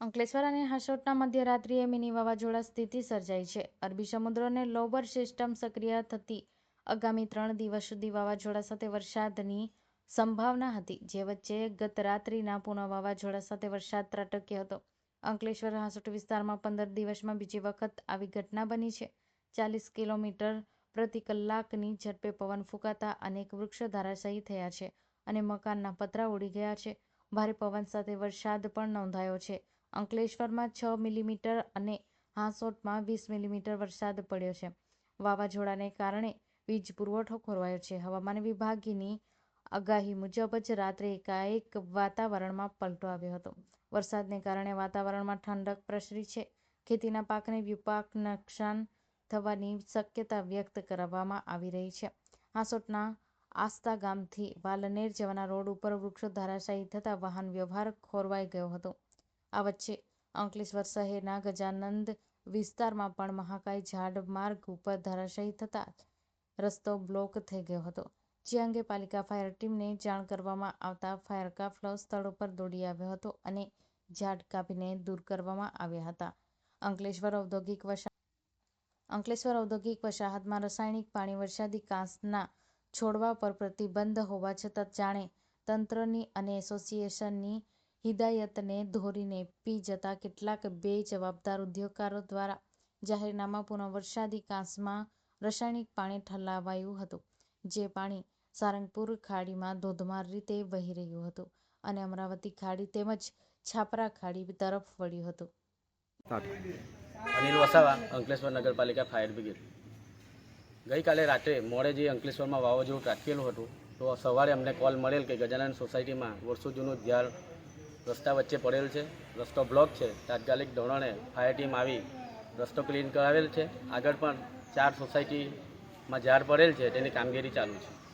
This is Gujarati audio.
અંકલેશ્વર અને હાસોટના મધ્યરાત્રિએ મિની વાવાઝોડા સ્થિતિ સર્જાઈ છે. અરબી સમુદ્રને લોબર સિસ્ટમ સક્રિય થતી આગામી ત્રણ દિવસ સુધી વાવાઝોડા સાથે વરસાદની સંભાવના હતી, જે વચ્ચે ગત રાત્રિના પુનઃ વાવાઝોડા સાથે વરસાદ ત્રાટક્યો હતો. અંકલેશ્વર હાસોટ વિસ્તારમાં પંદર દિવસમાં બીજી વખત આવી ઘટના બની છે. ચાલીસ કિલોમીટર પ્રતિ કલાકની ઝડપે પવન ફૂંકાતા અનેક વૃક્ષો ધરાશાયી થયા છે અને મકાનના પતરા ઉડી ગયા છે. ભારે પવન સાથે વરસાદ પણ નોંધાયો છે. અંકલેશ્વરમાં છ મિલીમીટર અને હાંસોટમાં વીસ મિલીમીટર વરસાદ પડ્યો છે. વાવાઝોડાને કારણે વીજ પુરવઠો ખોરવાયો છે. હવામાન વિભાગની આગાહી મુજબ જ રાત્રે એકાએક વાતાવરણમાં પલટો આવ્યો હતો. વરસાદને કારણે વાતાવરણમાં ઠંડક પ્રસરી છે. ખેતીના પાકને વિપાક નુકસાન થવાની શક્યતા વ્યક્ત કરવામાં આવી રહી છે. હાંસોટના આસ્તા ગામથી વાલનેર જવાના રોડ ઉપર વૃક્ષો ધરાશાયી થતાં વાહન વ્યવહાર ખોરવાઈ ગયો હતો. આ વચ્ચે અંકલેશ્વર શહેરના ગજાનંદ વિસ્તારમાં પણ મહાકાય ઝાડ માર્ગ ઉપર ધરાશાયી થતાં રસ્તો બ્લોક થઈ ગયો હતો. જે અંગે પાલિકા ફાયર ટીમને જાણ કરવામાં આવતા ફાયર કાફલો સ્થળ ઉપર દોડી આવ્યો હતો અને ઝાડ કાપીને દૂર કરવામાં આવ્યા હતા. અંકલેશ્વર ઔદ્યોગિક વસા અંકલેશ્વર ઔદ્યોગિક વસાહતમાં રાસાયણિક પાણી વરસાદી કાંસના છોડવા પર પ્રતિબંધ હોવા છતાં જાણે તંત્રની અને એસોસિએશનની હિદાયતને ધોરીને પી જતા કેટલાક બેજવાબદાર ઉદ્યોગકારો દ્વારા જાહેરનામા પુનઃ વરસાદી કાંસમાં રાસાયણિક પાણી ઠલવાયું હતું, જે પાણી સારંગપુર ખાડીમાં ધોધમાર રીતે વહી રહ્યું હતું અને અમરાવતી ખાડી તેમજ છાપરા ખાડી તરફ વળ્યું હતું. અનિલ વસાવા, અંકલેશ્વર નગરપાલિકા ફાયર બ્રિગેડ. ગઈકાલે રાત્રે મોડે જે અંકલેશ્વરમાં વાવાઝોડું ત્રાટકેલું હતું, તો સવારે અમને કોલ મળેલ કે ગજાનંદ સોસાયટીમાં વર્ષો જૂનું ઝાડ રસ્તા વચ્ચે પડેલ છે. રસ્તો બ્લોક છે. તાત્કાલિક ધોરણે ફાયર ટીમ આવી રસ્તો ક્લીન કરાવેલ છે. આગળ પણ ચાર સોસાયટીમાં ઝાડ પડેલ છે. તેની કામગીરી ચાલુ છે.